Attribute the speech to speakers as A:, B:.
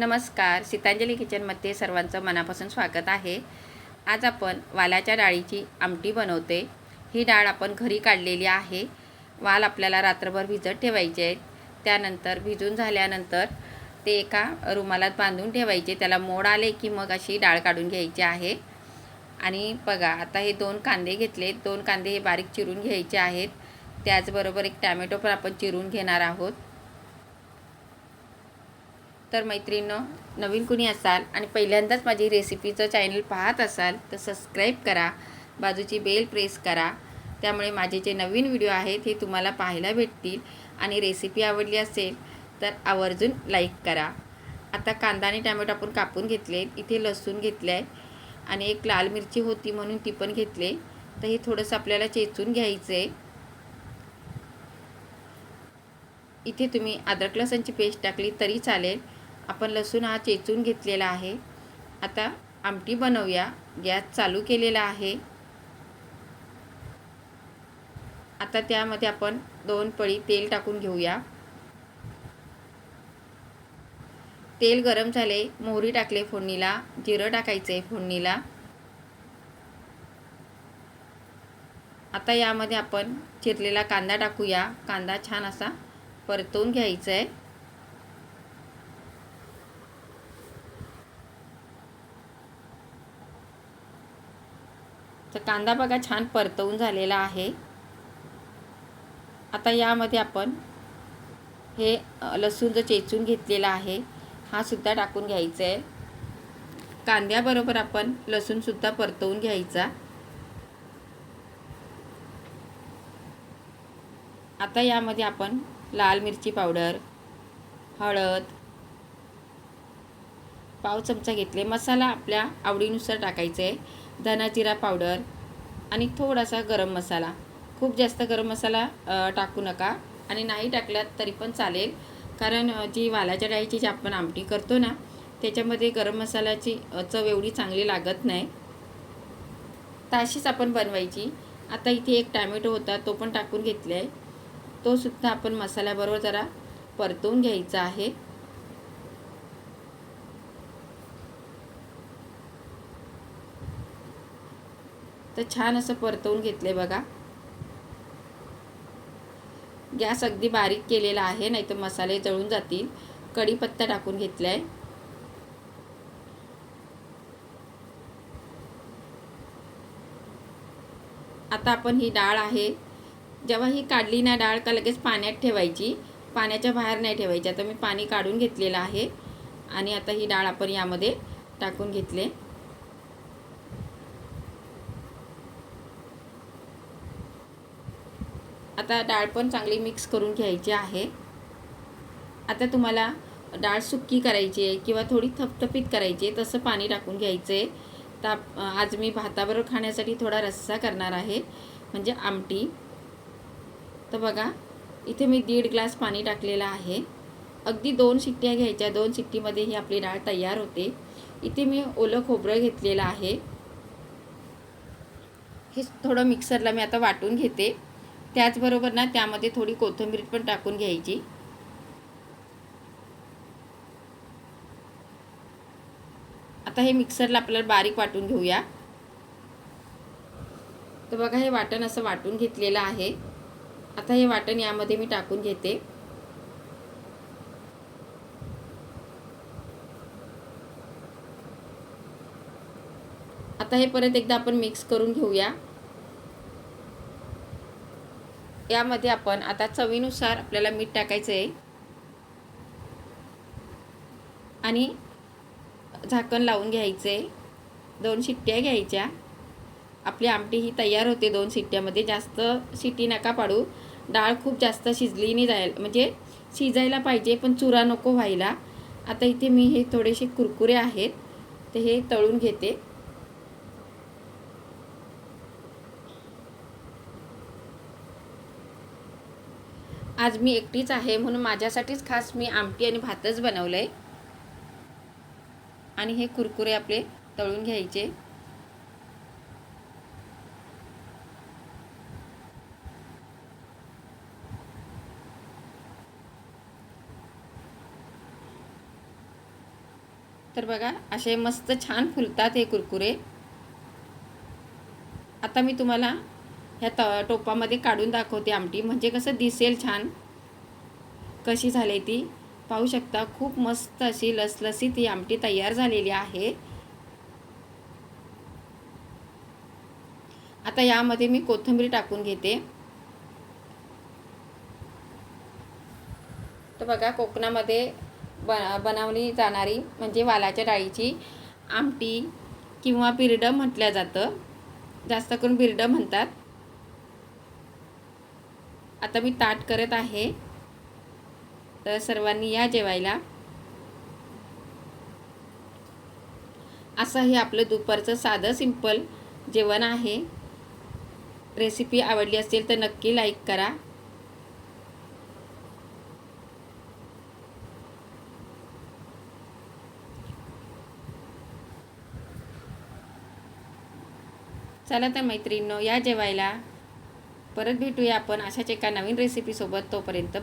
A: नमस्कार. सीतांजली किचनमध्ये सर्वांचं मनापासून स्वागत आहे. आज आपण वालाच्या डाळीची आमटी बनवते. ही डाळ आपण घरी काढलेली आहे. वाल आपल्याला रात्रभर भिजत ठेवायचे आहेत. त्यानंतर भिजून झाल्यानंतर ते एका रुमालात बांधून ठेवायचे. त्याला मोड आले की मग अशी डाळ काढून घ्यायची आहे. आणि बघा आता हे दोन कांदे घेतले दोन कांदे हे बारीक चिरून घ्यायचे आहेत. त्याचबरोबर एक टॅमॅटो पण आपण चिरून घेणार आहोत. तर मैत्रिणं नवीन कुणी असाल आणि पहिल्यांदाच माझी रेसिपीचं चॅनल पाहत असाल तर सबस्क्राईब करा. बाजूची बेल प्रेस करा. त्यामुळे माझे जे नवीन व्हिडिओ आहेत हे तुम्हाला पाहायला भेटतील. आणि रेसिपी आवडली असेल तर आवर्जून लाईक करा. आता कांदा आणि टॅमॅटो आपण कापून घेतले. इथे लसूण घेतले आहे आणि एक लाल मिरची होती म्हणून ती पण घेतले. तर हे थोडंसं आपल्याला चेचून घ्यायचं आहे इथे तुम्ही अद्रक लसणची पेस्ट टाकली तरी चालेल. आपण लसूण हा चेचून घेतलेला आहे. आता आमटी बनवूया. गॅस चालू केलेला आहे. आता त्यामध्ये आपण दोन पळी तेल टाकून घेऊया. तेल गरम झाले मोहरी टाकले फोडणीला जिरं टाकायचं आहे फोडणीला. आता यामध्ये आपण चिरलेला कांदा टाकूया. कांदा छान असा परतवून घ्यायचा आहे तर कांदा बघा छान परतवून झालेला आहे. आता यामध्ये आपण हे लसूण जो चेचून घेतलेला आहे हा सुद्धा टाकून घ्यायचा आहे कांद्याबरोबर आपण लसूणसुद्धा परतवून घ्यायचा. आता यामध्ये आपण लाल मिरची पावडर हळद पाव चमचा घेतले. मसाला आपल्या आवडीनुसार टाकायचा आहे धना जिरा पावडर आणि थोडासा गरम मसाला. खूप जास्त गरम मसाला टाकू नका आणि नाही टाकलात तरी पण चालेल. कारण जी वालाच्या डाळीची जी आपण आमटी करतो ना त्याच्यामध्ये गरम मसाल्याची चव एवढी चांगली लागत नाही. तर अशीच आपण बनवायची. आता इथे एक टॅमॅटो होता तो पण टाकून घेतला आहे तो सुद्धा आपण मसाल्याबरोबर जरा परतवून घ्यायचा आहे. तर छान असं परतवून घेतले बघा. गॅस अगदी बारीक केलेला आहे नाही तर मसाले जळून जातील. कढीपत्ता टाकून घेतला आहे आता आपण ही डाळ आहे. जेव्हा ही काढली ना डाळ का लगेच पाण्यात ठेवायची. पाण्याच्या बाहेर नाही ठेवायची. आता मी पाणी काढून घेतलेलं आहे. आणि आता ही डाळ आपण यामध्ये टाकून घेतले. आता डाळ पण चांगली मिक्स करून घ्यायची आहे. आता तुम्हाला डाळ सुक्की करायची आहे किंवा थोडी थपथपीत करायची आहे तसं पाणी टाकून घ्यायचं आहे. ताप आज मी भाताबरोबर खाण्यासाठी थोडा रस्सा करणार आहे म्हणजे आमटी. तर बघा इथे मी दीड ग्लास पाणी टाकलेलं आहे. अगदी दोन शिट्ट्या घ्यायच्या दोन शिट्टीमध्ये ही आपली डाळ तयार होते. इथे मी ओलं खोबरं घेतलेलं आहे. हे थोडं मिक्सरला मी आता वाटून घेते. त्याचबरोबर ना त्यामध्ये थोडी कोथिंबीर पण टाकून घ्यायची. आता हे मिक्सरला आपल्याला बारीक वाटून घेऊया. तर बघा हे वाटण असं वाटून घेतलेलं आहे. आता हे वाटण यामध्ये मी टाकून घेते. आता हे परत एकदा आपण मिक्स करून घेऊया. यामध्ये आपण आता चवीनुसार आपल्याला मीठ टाकायचं आहे. आणि झाकण लावून घ्यायचं. आहे दोन शिट्ट्या घ्यायच्या. आपली आमटी ही तयार होते दोन शिट्ट्यामध्ये. जास्त शिट्टी नका पाडू. डाळ खूप जास्त शिजली नाही जायला म्हणजे शिजायला पाहिजे पण चुरा नको व्हायला. आता इथे मी हे थोडेसे कुरकुरे आहेत. ते हे तळून घेते. आज मी एकटीच आहे म्हणून माझ्यासाठीच खास मी आमटी आणि भातच बनवलं आहे आणि हे कुरकुरे आपले तळून घ्यायचे. तर बघा असे मस्त छान फुलतात हे कुरकुरे. आता मी तुम्हाला ह्या त टोपामध्ये काढून दाखवते आमटी. म्हणजे कसं दिसेल छान. कशी झाली ती? पाहू शकता खूप मस्त अशी लसलसीत ही आमटी तयार झालेली आहे. आता यामध्ये मी कोथिंबीर टाकून घेते. तर बघा कोकणामध्ये ब बनवली जाणारी म्हणजे वालाच्या डाळीची आमटी किंवा बिरडं म्हटलं जातं. जास्त करून बिरडं म्हणतात. आता मी ताट करत आहे. तर सर्वांनी या जेवायला. असं हे आपलं दुपारचं साधं सिंपल जेवण आहे. रेसिपी आवडली असेल तर नक्की लाईक करा. चला तर मैत्रिणींनो या जेवायला. परत भेटूया आपण अशाच एका नवीन रेसिपीसोबत तोपर्यंत.